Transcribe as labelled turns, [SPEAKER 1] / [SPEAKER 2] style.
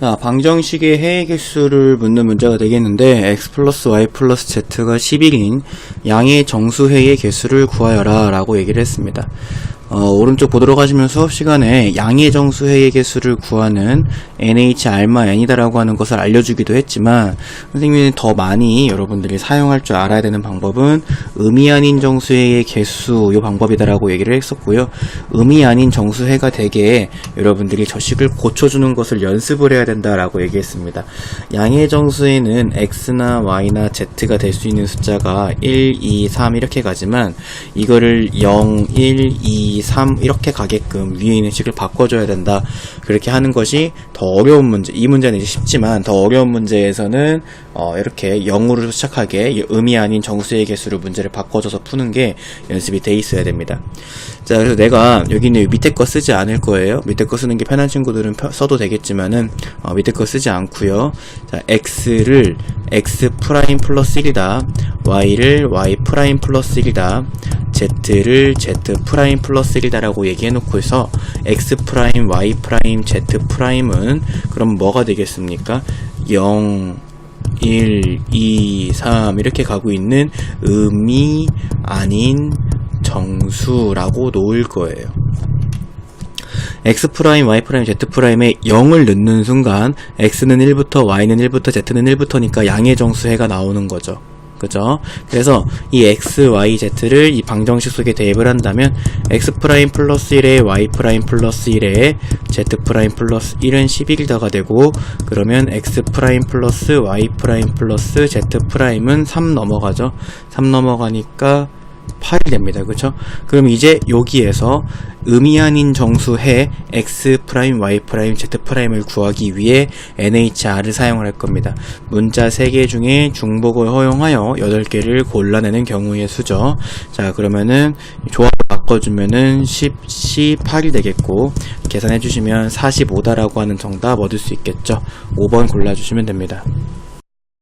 [SPEAKER 1] 자, 방정식의 해의 개수를 묻는 문제가 되겠는데 x 플러스 y 플러스 z가 11인 양의 정수해의 개수를 구하여라 라고 얘기를 했습니다. 어, 오른쪽 보도록 하시면 수업 시간에 양의 정수 해의 개수를 구하는 NHR마 N이다라고 하는 것을 알려주기도 했지만 선생님이 더 많이 여러분들이 사용할 줄 알아야 되는 방법은 음이 아닌 정수 해의 개수 요 방법이다라고 얘기를 했었고요. 음이 아닌 정수 해가 되게 여러분들이 저식을 고쳐주는 것을 연습을 해야 된다라고 얘기했습니다. 양의 정수에는 x나 y나 z가 될 수 있는 숫자가 1, 2, 3 이렇게 가지만 이거를 0, 1, 2, 3 이렇게 가게끔 위에 있는 식을 바꿔줘야 된다. 그렇게 하는 것이 더 어려운 문제. 이 문제는 이제 쉽지만 더 어려운 문제에서는 어, 이렇게 0으로 시작하게 음이 아닌 정수의 개수를 문제를 바꿔줘서 푸는 게 연습이 돼 있어야 됩니다. 자, 그래서 내가 여기는 밑에 거 쓰지 않을 거예요. 밑에 거 쓰는 게 편한 친구들은 펴- 써도 되겠지만은 어, 밑에 거 쓰지 않고요. 자, x를 x 프라임 플러스 1이다. y를 y 프라임 플러스 1이다. Z를 z 프라임 플러스 1이다라고 얘기해 놓고 해서 x 프라임 y 프라임 z 프라임은 그럼 뭐가 되겠습니까? 0 1, 2, 3 이렇게 가고 있는 음이 아닌 정수라고 놓을 거예요. x 프라임, y 프라임, z 프라임에 0을 넣는 순간 x는 1부터 y는 1부터 z는 1부터니까 양의 정수 해가 나오는 거죠. 그죠? 그래서 이 x, y, z를 이 방정식 속에 대입을 한다면 x 프라임 플러스 1에 y 프라임 플러스 1에 z 프라임 플러스 1은 11더가 되고 그러면 x 프라임 플러스 y 프라임 플러스 z 프라임은 3 넘어가죠. 3 넘어가니까 8이 됩니다. 그렇죠? 그럼 이제 여기에서 음이 아닌 정수해 x 프라임, y 프라임, z 프라임을 구하기 위해 NHR을 사용을 할 겁니다. 문자 3개 중에 중복을 허용하여 8개를 골라내는 경우의 수죠. 자, 그러면은 조합을 바꿔주면은 10, 18이 되겠고 계산해 주시면 45다라고 하는 정답 얻을 수 있겠죠. 5번 골라주시면 됩니다.